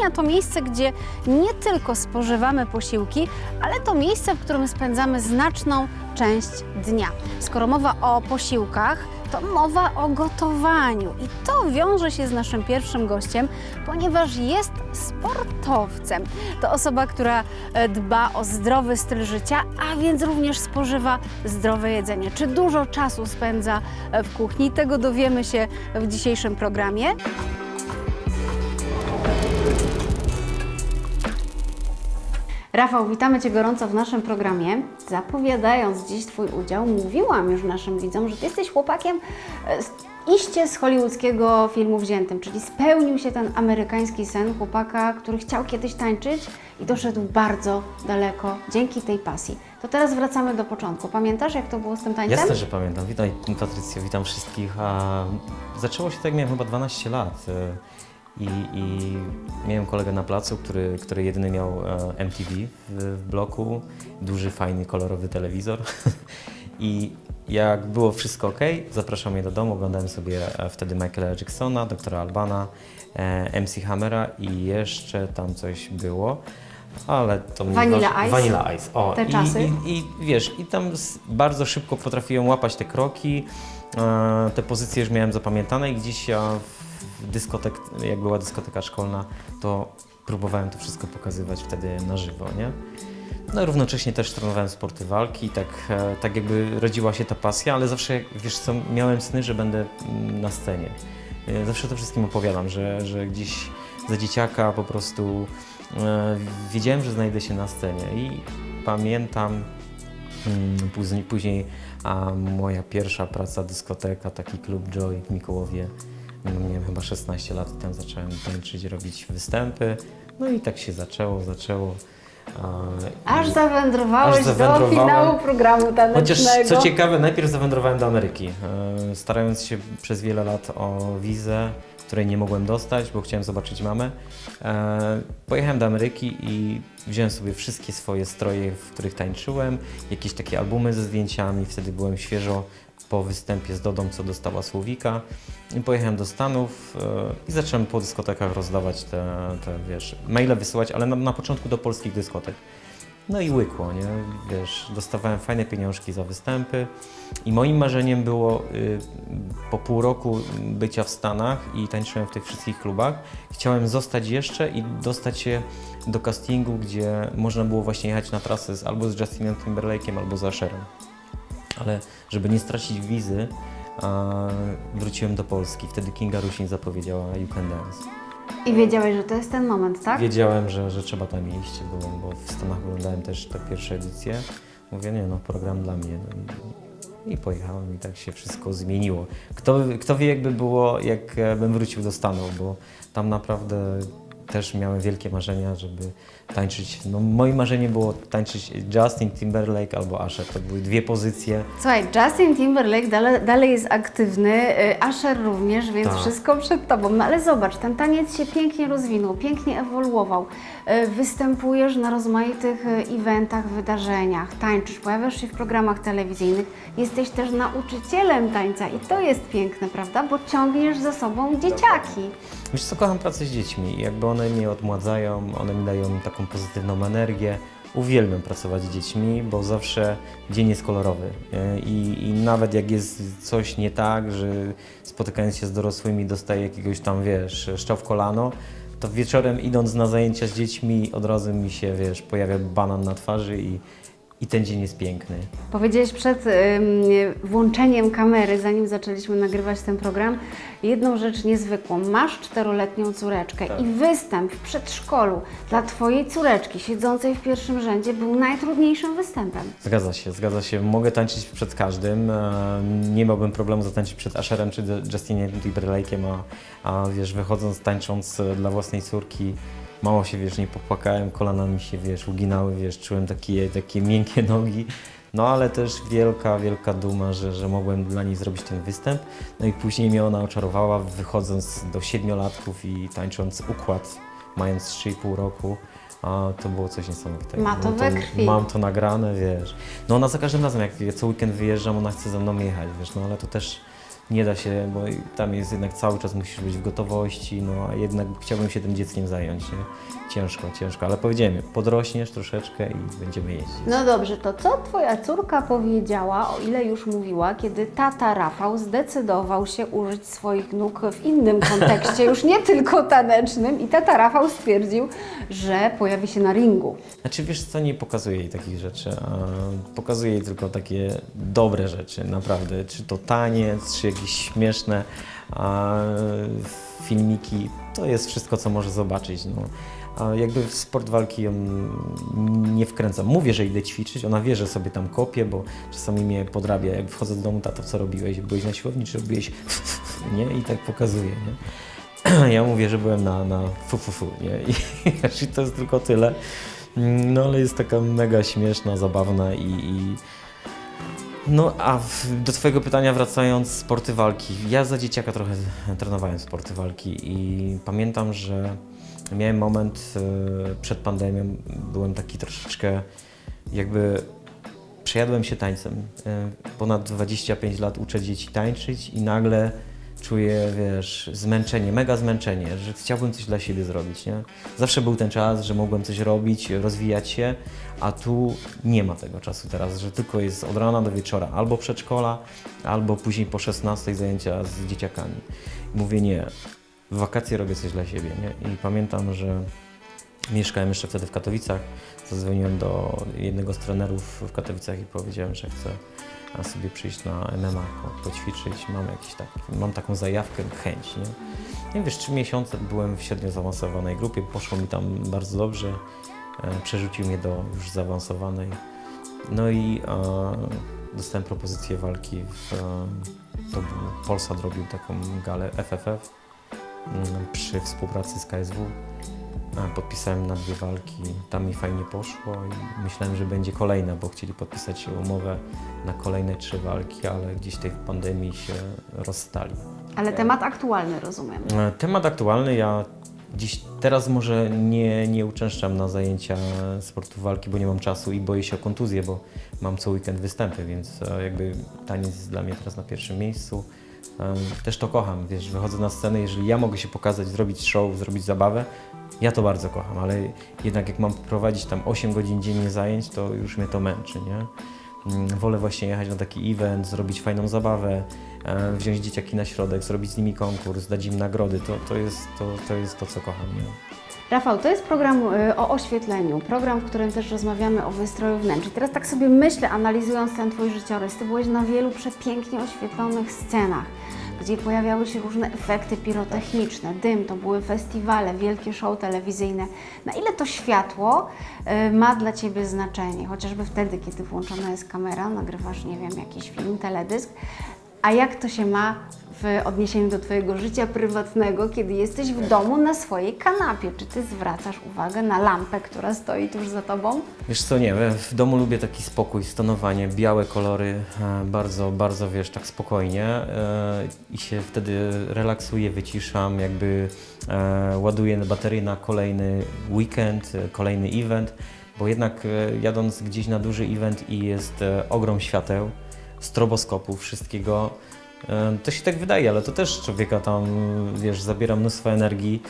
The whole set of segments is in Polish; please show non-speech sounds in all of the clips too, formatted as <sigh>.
Kuchnia to miejsce, gdzie nie tylko spożywamy posiłki, ale to miejsce, w którym spędzamy znaczną część dnia. Skoro mowa o posiłkach, to mowa o gotowaniu. I to wiąże się z naszym pierwszym gościem, ponieważ jest sportowcem. To osoba, która e, dba o zdrowy styl życia, a więc również spożywa zdrowe jedzenie. Czy dużo czasu spędza e, w kuchni? Tego dowiemy się w dzisiejszym programie. Rafał, witamy Cię gorąco w naszym programie. Zapowiadając dziś Twój udział, mówiłam już naszym widzom, że Ty jesteś chłopakiem e, iście z hollywoodzkiego filmu wziętym, czyli spełnił się ten amerykański sen chłopaka, który chciał kiedyś tańczyć i doszedł bardzo daleko dzięki tej pasji. To teraz wracamy do początku. Pamiętasz, jak to było z tym tańcem? Jasne, że pamiętam. Witaj Patrycjo, witam wszystkich. A zaczęło się tak, miałem chyba 12 lat e, i, i miałem kolegę na placu, który, który jedyny miał e, MTV w, w bloku, duży, fajny, kolorowy telewizor <laughs> i jak było wszystko ok, zapraszał mnie do domu, oglądałem sobie e, wtedy Michaela Jacksona, doktora Albana, e, MC Hammera i jeszcze tam coś było. Ale to mnie Vanilla Ice? Vanilla Ice. O, Te i, czasy? I, I wiesz, i tam bardzo szybko potrafiłem łapać te kroki, te pozycje już miałem zapamiętane i gdzieś ja w dyskotek, jak była dyskoteka szkolna, to próbowałem to wszystko pokazywać wtedy na żywo, nie? No równocześnie też trenowałem sporty walki, tak, e, tak jakby rodziła się ta pasja, ale zawsze, wiesz co, miałem sny, że będę na scenie. E, Zawsze to wszystkim opowiadam, że, że gdzieś za dzieciaka po prostu e, wiedziałem, że znajdę się na scenie i pamiętam mm, później, później a moja pierwsza praca, dyskoteka, taki klub Joy w Mikołowie. Miałem chyba 16 lat i tam zacząłem tańczyć, robić występy. No i tak się zaczęło, zaczęło. Aż zawędrowałeś Aż do finału programu Chociaż tanecznego. co ciekawe, najpierw zawędrowałem do Ameryki, e, starając się przez wiele lat o wizę, której nie mogłem dostać, bo chciałem zobaczyć mamę. E, Pojechałem do Ameryki i wziąłem sobie wszystkie swoje stroje, w których tańczyłem, jakieś takie albumy ze zdjęciami, wtedy byłem świeżo po występie z Dodą, co dostała Słowika. I pojechałem do Stanów e, i zacząłem po dyskotekach rozdawać te, te wiesz, maile wysyłać, ale na, na początku do polskich dyskotek. No i łykło, nie? Wiesz, dostawałem fajne pieniążki za występy i moim marzeniem było y, po pół roku bycia w Stanach i tańczyłem w tych wszystkich klubach. Chciałem zostać jeszcze i dostać się do castingu, gdzie można było właśnie jechać na trasę z, albo z Justinem Timberlake'em, albo z Asherem. Ale żeby nie stracić wizy, a, wróciłem do Polski. Wtedy Kinga Rusin zapowiedziała You Can Dance. I wiedziałeś, że to jest ten moment, tak? Wiedziałem, że, że trzeba tam iść, bo, bo w Stanach oglądałem też tę pierwszą edycję. Mówię, nie no, program dla mnie. No i, I pojechałem i tak się wszystko zmieniło. Kto, kto wie, jakby było, jak e, wrócił do Stanów, bo tam naprawdę też miałem wielkie marzenia, żeby tańczyć. No, moim marzeniem było tańczyć Justin Timberlake albo Asher. To były dwie pozycje. Słuchaj, Justin Timberlake dalej, dalej jest aktywny, y, Asher również, więc Tak. wszystko przed Tobą. No ale zobacz, ten taniec się pięknie rozwinął, pięknie ewoluował. Y, Występujesz na rozmaitych y, eventach, wydarzeniach, tańczysz, pojawiasz się w programach telewizyjnych. Jesteś też nauczycielem tańca i to jest piękne, prawda? Bo ciągniesz za sobą dzieciaki. Wiesz co, kocham pracę z dziećmi. Jakby one mnie odmładzają, one mi dają taką pozytywną energię. Uwielbiam pracować z dziećmi, bo zawsze dzień jest kolorowy. I, I nawet jak jest coś nie tak, że spotykając się z dorosłymi dostaję jakiegoś tam, wiesz, szczał w kolano, to wieczorem idąc na zajęcia z dziećmi od razu mi się, wiesz, pojawia banan na twarzy i, i ten dzień jest piękny. Powiedziałeś przed ym, włączeniem kamery, zanim zaczęliśmy nagrywać ten program, jedną rzecz niezwykłą. Masz czteroletnią córeczkę Tak. i występ w przedszkolu dla Twojej córeczki siedzącej w pierwszym rzędzie był najtrudniejszym występem. Zgadza się, zgadza się. Mogę tańczyć przed każdym. e, Nie miałbym problemu zatańczyć przed Asherem czy Justinem Timberlake'em, a, a wiesz, wychodząc, tańcząc e, dla własnej córki, mało się, wiesz, nie popłakałem, kolana mi się, wiesz, uginały, wiesz, czułem takie, takie miękkie nogi. No ale też wielka, wielka duma, że, że mogłem dla niej zrobić ten występ. No i później mnie ona oczarowała, wychodząc do siedmiolatków i tańcząc układ, mając 3,5 roku. A to było coś niesamowitego. Ma to No we krwi. Mam to nagrane, wiesz. No ona za każdym razem, jak ja co weekend wyjeżdżam, ona chce ze mną jechać, wiesz, no ale to też nie da się, bo tam jest jednak cały czas musisz być w gotowości, no a jednak chciałbym się tym dzieckiem zająć, nie? Ciężko, ciężko, ale powiedziałem, podrośniesz troszeczkę i będziemy jeździć. No dobrze, to co Twoja córka powiedziała, o ile już mówiła, kiedy tata Rafał zdecydował się użyć swoich nóg w innym kontekście, już nie tylko tanecznym i tata Rafał stwierdził, że pojawi się na ringu. Znaczy wiesz co, nie pokazuję jej takich rzeczy, a pokazuję jej tylko takie dobre rzeczy, naprawdę. Czy to taniec, czy jakieś śmieszne filmiki, to jest wszystko, co może zobaczyć. No. A jakby w sport walki ją nie wkręcam. Mówię, że idę ćwiczyć, ona wie, że sobie tam kopię, bo czasami mnie podrabia. Jak wchodzę do domu, tato, co robiłeś? Byłeś na siłowni, czy robiłeś <laughs> nie? I tak pokazuję, nie? <clears throat> Ja mówię, że byłem na, na fu, fu, fu, nie? I, <laughs> i to jest tylko tyle. Mm, No ale jest taka mega śmieszna, zabawna i... i... No a w, do Twojego pytania wracając, sporty walki. Ja za dzieciaka trochę trenowałem sporty walki i pamiętam, że miałem moment e, przed pandemią, byłem taki troszeczkę jakby przejadłem się tańcem. E, Ponad 25 lat uczę dzieci tańczyć i nagle czuję, wiesz, zmęczenie, mega zmęczenie, że chciałbym coś dla siebie zrobić, nie? Zawsze był ten czas, że mogłem coś robić, rozwijać się, a tu nie ma tego czasu teraz, że tylko jest od rana do wieczora albo przedszkola, albo później po 16 zajęcia z dzieciakami. Mówię nie, w wakacje robię coś dla siebie, nie? I pamiętam, że mieszkałem jeszcze wtedy w Katowicach, zadzwoniłem do jednego z trenerów w Katowicach i powiedziałem, że chcę sobie przyjść na MMA, po- poćwiczyć, mam jakiś taki, mam taką zajawkę, chęć, nie? I wiesz, trzy miesiące byłem w średnio zaawansowanej grupie, poszło mi tam bardzo dobrze, e, przerzucił mnie do już zaawansowanej, no i e, dostałem propozycję walki w, e, to był, Polsat robił taką galę FFF mm, przy współpracy z KSW, Podpisałem na dwie walki, tam mi fajnie poszło i myślałem, że będzie kolejna, bo chcieli podpisać umowę na kolejne trzy walki, ale gdzieś tej pandemii się rozstali. Ale temat aktualny, rozumiem. E, Temat aktualny, ja dziś teraz może nie, nie uczęszczam na zajęcia sportu walki, bo nie mam czasu i boję się o kontuzję, bo mam co weekend występy, więc e, jakby taniec jest dla mnie teraz na pierwszym miejscu. Też to kocham, wiesz, wychodzę na scenę, jeżeli ja mogę się pokazać, zrobić show, zrobić zabawę, ja to bardzo kocham, ale jednak jak mam prowadzić tam 8 godzin dziennie zajęć, to już mnie to męczy, nie? Mm, Wolę właśnie jechać na taki event, zrobić fajną zabawę, wziąć dzieciaki na środek, zrobić z nimi konkurs, dać im nagrody, to, to, jest, to, to jest to, co kocham, nie? Rafał, to jest program y, o oświetleniu, program, w którym też rozmawiamy o wystroju wnętrz. I teraz tak sobie myślę, analizując ten Twój życiorys, Ty byłeś na wielu przepięknie oświetlonych scenach, gdzie pojawiały się różne efekty pirotechniczne, dym, to były festiwale, wielkie show telewizyjne. Na ile to światło y, ma dla Ciebie znaczenie? Chociażby wtedy, kiedy włączona jest kamera, nagrywasz, nie wiem, jakiś film, teledysk, a jak to się ma w odniesieniu do Twojego życia prywatnego, kiedy jesteś w domu na swojej kanapie? Czy Ty zwracasz uwagę na lampę, która stoi tuż za Tobą? Wiesz co, nie, w domu lubię taki spokój, stonowanie, białe kolory, e, bardzo, bardzo, wiesz, tak spokojnie e, i się wtedy relaksuję, wyciszam, jakby e, ładuję baterię na kolejny weekend, kolejny event, bo jednak jadąc gdzieś na duży event i jest ogrom świateł, stroboskopów, wszystkiego, e, to się tak wydaje, ale to też człowieka tam, wiesz, zabiera mnóstwo energii.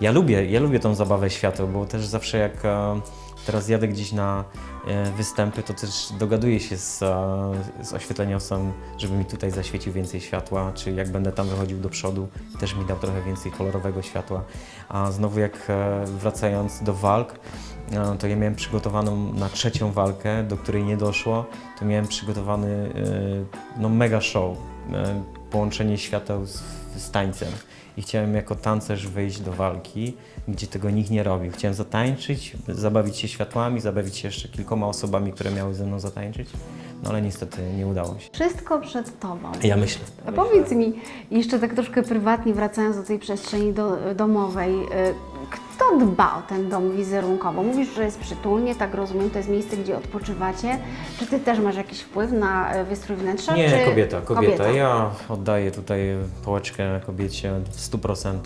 Ja lubię, ja lubię tą zabawę świateł, bo też zawsze jak e, teraz jadę gdzieś na e, występy, to też dogaduję się z, e, z oświetleniowcem, żeby mi tutaj zaświecił więcej światła, czy jak będę tam wychodził do przodu, też mi dał trochę więcej kolorowego światła. A znowu jak e, wracając do walk, to ja miałem przygotowaną na trzecią walkę, do której nie doszło, to miałem przygotowany no mega show, połączenie świateł z, z tańcem. I chciałem jako tancerz wyjść do walki, gdzie tego nikt nie robił. Chciałem zatańczyć, zabawić się światłami, zabawić się jeszcze kilkoma osobami, które miały ze mną zatańczyć, no ale niestety nie udało się. Wszystko przed Tobą. Ja myślę. A powiedz mi, jeszcze tak troszkę prywatnie, wracając do tej przestrzeni do, domowej, y, Kto dba o ten dom wizerunkowo? Mówisz, że jest przytulnie, tak rozumiem, to jest miejsce, gdzie odpoczywacie. Czy Ty też masz jakiś wpływ na e, wystrój wnętrza? Nie, czy... kobieta, kobieta. Ja oddaję tutaj pałeczkę kobiecie w 100%.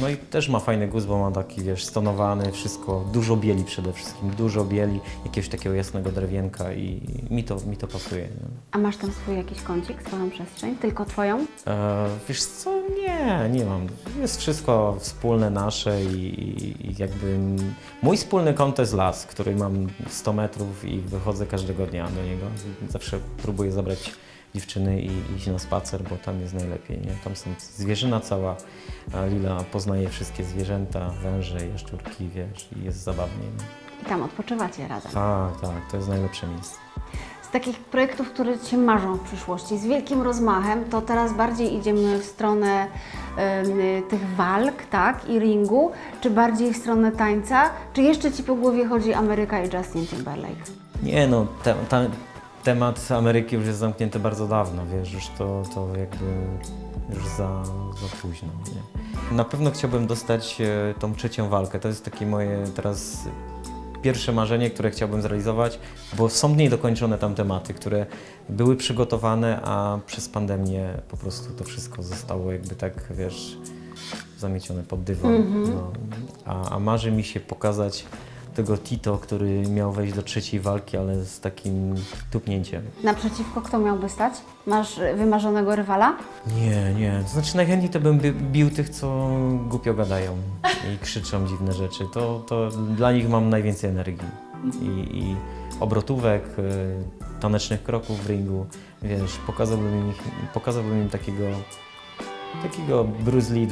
No i też ma fajny gust, bo ma taki, wiesz, stonowany, wszystko, dużo bieli przede wszystkim, dużo bieli, jakiegoś takiego jasnego drewienka i mi to, mi to pasuje. Nie? A masz tam swój jakiś kącik, swoją przestrzeń? Tylko Twoją? E, wiesz co, nie, nie mam. Jest wszystko wspólne nasze i, i, jakby mój wspólny kąt to jest las, który mam 100 metrów i wychodzę każdego dnia do niego. Zawsze próbuję zabrać dziewczyny i iść na spacer, bo tam jest najlepiej, nie? Tam są zwierzyna cała, a Lila poznaje wszystkie zwierzęta, węże, jaszczurki, wiesz, i jest zabawnie. Nie? I tam odpoczywacie razem. Tak, tak, to jest najlepsze miejsce. Z takich projektów, które Ci się marzą w przyszłości, z wielkim rozmachem, to teraz bardziej idziemy w stronę tych walk, tak, i ringu, czy bardziej w stronę tańca, czy jeszcze Ci po głowie chodzi Ameryka i Justin Timberlake? Nie no, te, temat Ameryki już jest zamknięty bardzo dawno, wiesz, już to, to jakby już za, za późno. Nie? Na pewno chciałbym dostać e, tą trzecią walkę. To jest takie moje teraz pierwsze marzenie, które chciałbym zrealizować, bo są niedokończone tam tematy, które były przygotowane, a przez pandemię po prostu to wszystko zostało jakby tak, wiesz, zamiecione pod dywan. No. A, a marzy mi się pokazać tego Tito, który miał wejść do trzeciej walki, ale z takim tupnięciem. Naprzeciwko kto miałby stać? Masz wymarzonego rywala? Nie, nie. To znaczy najchętniej to bym bi- bił tych, co głupio gadają i krzyczą dziwne rzeczy. To, to dla nich mam najwięcej energii. I, i obrotówek, y, tanecznych kroków w ringu, wiesz, pokazałbym im, pokazałbym im takiego, takiego Bruce Lee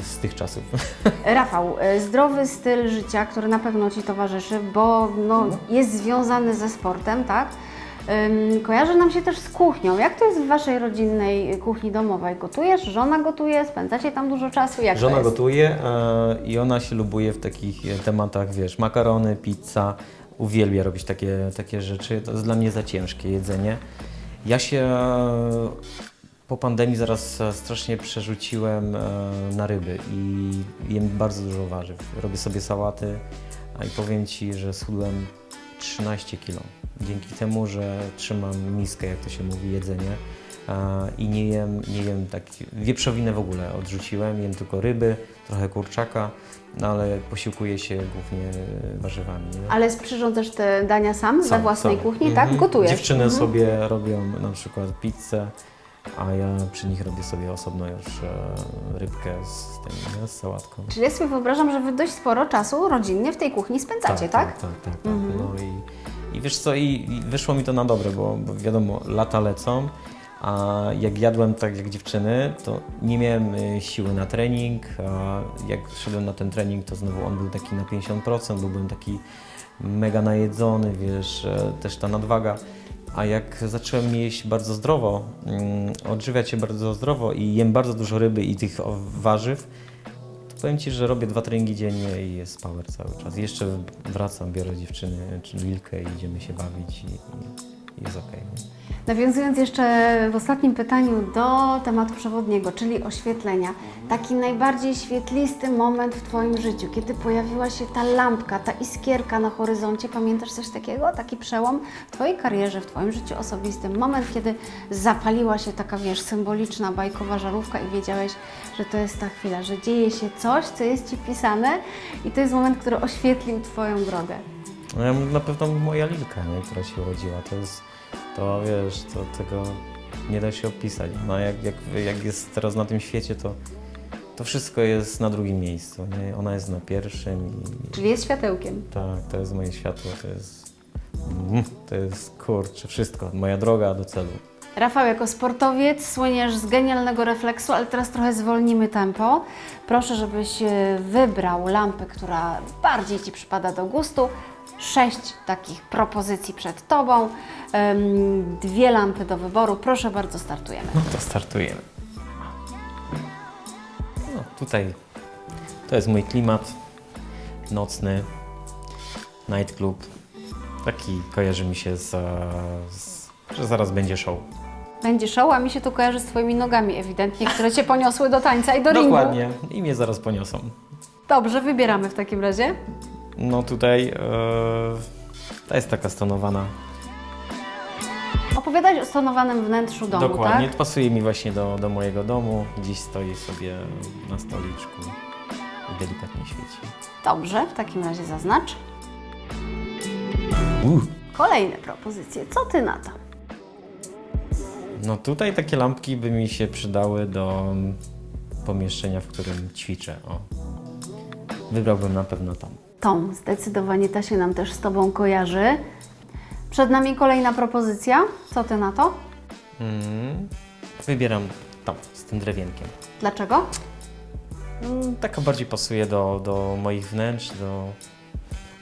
y, z tych czasów. <laughs> Rafał, y, zdrowy styl życia, który na pewno Ci towarzyszy, bo no, jest związany ze sportem, tak? Ym, kojarzy nam się też z kuchnią. Jak to jest w Waszej rodzinnej kuchni domowej? Gotujesz? Żona gotuje? Spędzacie tam dużo czasu? Jak Żona to jest? gotuje e, i ona się lubuje w takich e, tematach, wiesz, makarony, pizza. Uwielbia robić takie, takie rzeczy. To jest dla mnie za ciężkie jedzenie. Ja się e, po pandemii zaraz e, strasznie przerzuciłem e, na ryby i jem bardzo dużo warzyw. Robię sobie sałaty, i powiem Ci, że schudłem 13 kilo. Dzięki temu, że trzymam miskę, jak to się mówi, jedzenie. I nie jem, nie jem tak, wieprzowinę w ogóle odrzuciłem, jem tylko ryby, trochę kurczaka, no ale posiłkuję się głównie warzywami. nie? Ale przyrządzasz te dania sam, we Sam, własnej sam. kuchni, Mhm. tak? Gotujesz? Dziewczyny Mhm. sobie robią na przykład pizzę, a ja przy nich robię sobie osobno już e, rybkę z, tym, nie, z sałatką. Czyli ja sobie wyobrażam, że Wy dość sporo czasu rodzinnie w tej kuchni spędzacie, tak? Tak, tak, tak. tak. Mhm. No i, I wiesz co, i, i wyszło mi to na dobre, bo, bo wiadomo, lata lecą, a jak jadłem tak jak dziewczyny, to nie miałem y, siły na trening, a jak szedłem na ten trening, to znowu on był taki na 50%, bo byłem taki mega najedzony, wiesz, e, też ta nadwaga. A jak zacząłem jeść bardzo zdrowo, mm, odżywiać się bardzo zdrowo i jem bardzo dużo ryby i tych warzyw, powiem Ci, że robię dwa treningi dziennie i jest power cały czas. Jeszcze wracam, biorę dziewczyny, czy Lilkę i idziemy się bawić i jest nie? Nawiązując jeszcze w ostatnim pytaniu do tematu przewodniego, czyli oświetlenia. Taki najbardziej świetlisty moment w Twoim życiu, kiedy pojawiła się ta lampka, ta iskierka na horyzoncie. Pamiętasz coś takiego? Taki przełom w Twojej karierze, w Twoim życiu osobistym. Moment, kiedy zapaliła się taka, wiesz, symboliczna, bajkowa żarówka i wiedziałeś, że to jest ta chwila, że dzieje się coś, co jest Ci pisane i to jest moment, który oświetlił Twoją drogę. No ja mówię, na pewno moja Lilka, nie, która się urodziła, to jest, to wiesz, to tego nie da się opisać. No jak, jak, jak jest teraz na tym świecie, to, to wszystko jest na drugim miejscu, nie? Ona jest na pierwszym i Czyli jest światełkiem. tak, to jest moje światło, to jest, mm, to jest kurczę, wszystko, moja droga do celu. Rafał, jako sportowiec słyniesz z genialnego refleksu, ale teraz trochę zwolnimy tempo. Proszę, żebyś e, wybrał lampę, która bardziej Ci przypada do gustu. Sześć takich propozycji przed Tobą, dwie lampy do wyboru. Proszę bardzo, startujemy. No to startujemy. No tutaj to jest mój klimat nocny, nightclub. Taki kojarzy mi się z, z że zaraz będzie show. Będzie show, a mi się to kojarzy z Twoimi nogami ewidentnie, które Cię poniosły do tańca i do ringu. Dokładnie. I mnie zaraz poniosą. Dobrze, wybieramy w takim razie. No tutaj e, ta jest taka stonowana. Opowiadać o stonowanym wnętrzu domu, Dokładnie, tak? pasuje mi właśnie do, do mojego domu. Dziś stoi sobie na stoliczku i delikatnie świeci. Dobrze, w takim razie zaznacz. Uh. Kolejne propozycje. Co ty na to? No tutaj takie lampki by mi się przydały do pomieszczenia, w którym ćwiczę. O. Wybrałbym na pewno tam. Tom, zdecydowanie ta się nam też z Tobą kojarzy. Przed nami kolejna propozycja. Co ty na to? Mm. Wybieram tam, z tym drewienkiem. Dlaczego? Mm, Taka bardziej pasuje do, do moich wnętrz, do...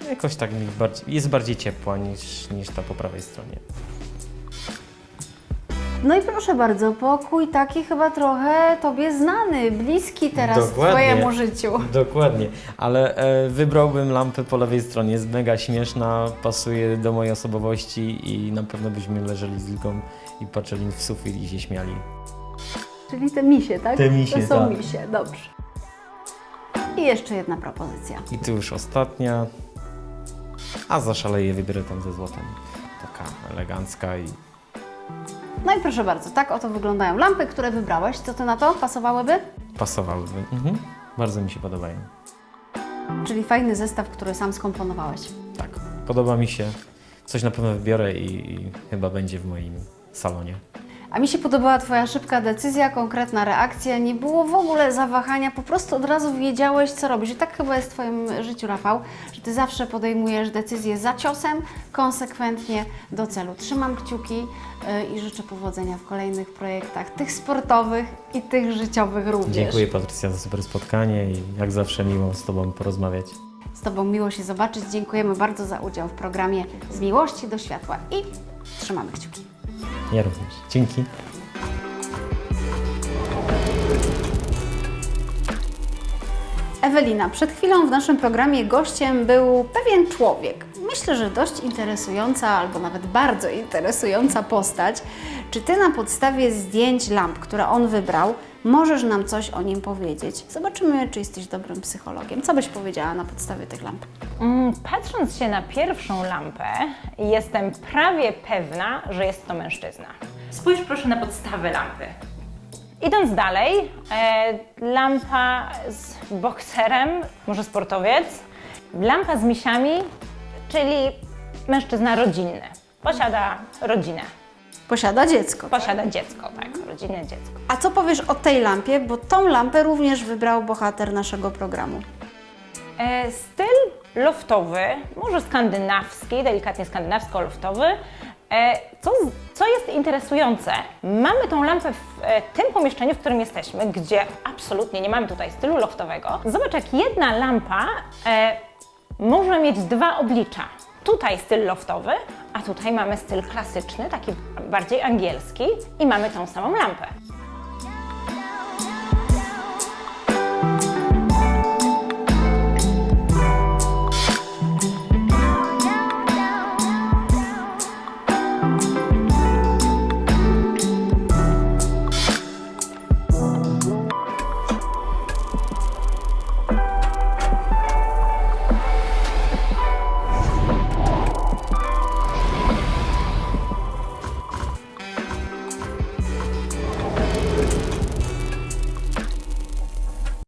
Jakoś tak mi bardziej, jest bardziej ciepła niż, niż ta po prawej stronie. No i proszę bardzo, pokój taki chyba trochę Tobie znany, bliski teraz Dokładnie. Twojemu życiu. Dokładnie, ale e, wybrałbym lampę po lewej stronie. Jest mega śmieszna, pasuje do mojej osobowości i na pewno byśmy leżeli z Ligą i patrzyli w sufit i się śmiali. Czyli te misie, tak? Te misie, To są tak. misie, dobrze. I jeszcze jedna propozycja. I tu już ostatnia, a zaszaleję, wybiorę tam ze złotem. Taka elegancka i No i proszę bardzo, tak oto wyglądają lampy, które wybrałeś. Co ty na to? Pasowałyby? pasowałyby. Mhm. Bardzo mi się podobają. Czyli fajny zestaw, który sam skomponowałeś. Tak, podoba mi się. Coś na pewno wybiorę i, i chyba będzie w moim salonie. A mi się podobała Twoja szybka decyzja, konkretna reakcja. Nie było w ogóle zawahania, po prostu od razu wiedziałeś, co robisz. I tak chyba jest w Twoim życiu, Rafał, że Ty zawsze podejmujesz decyzje za ciosem, konsekwentnie do celu. Trzymam kciuki yy, i życzę powodzenia w kolejnych projektach, tych sportowych i tych życiowych również. Dziękuję Patrycja za super spotkanie i jak zawsze miło z Tobą porozmawiać. Z Tobą miło się zobaczyć. Dziękujemy bardzo za udział w programie Z Miłości do Światła i trzymamy kciuki. Ja również. Dzięki. Ewelina, przed chwilą w naszym programie gościem był pewien człowiek. Myślę, że dość interesująca albo nawet bardzo interesująca postać. Czy Ty na podstawie zdjęć lamp, które on wybrał, możesz nam coś o nim powiedzieć? Zobaczymy, czy jesteś dobrym psychologiem. Co byś powiedziała na podstawie tych lamp? Mm, Patrząc się na pierwszą lampę, jestem prawie pewna, że jest to mężczyzna. Spójrz proszę na podstawę lampy. Idąc dalej, e, lampa z bokserem, może sportowiec, lampa z misiami, czyli mężczyzna rodzinny. Posiada rodzinę, Posiada dziecko. tak? posiada dziecko, tak, rodzinne dziecko. A co powiesz o tej lampie? Bo tą lampę również wybrał bohater naszego programu. E, Styl loftowy, może skandynawski, delikatnie skandynawsko-loftowy. E, Co, co jest interesujące, mamy tą lampę w e, tym pomieszczeniu, w którym jesteśmy, gdzie absolutnie nie mamy tutaj stylu loftowego. Zobacz, jak jedna lampa e, może mieć dwa oblicza. Tutaj styl loftowy, a tutaj mamy styl klasyczny, taki bardziej angielski i mamy tą samą lampę.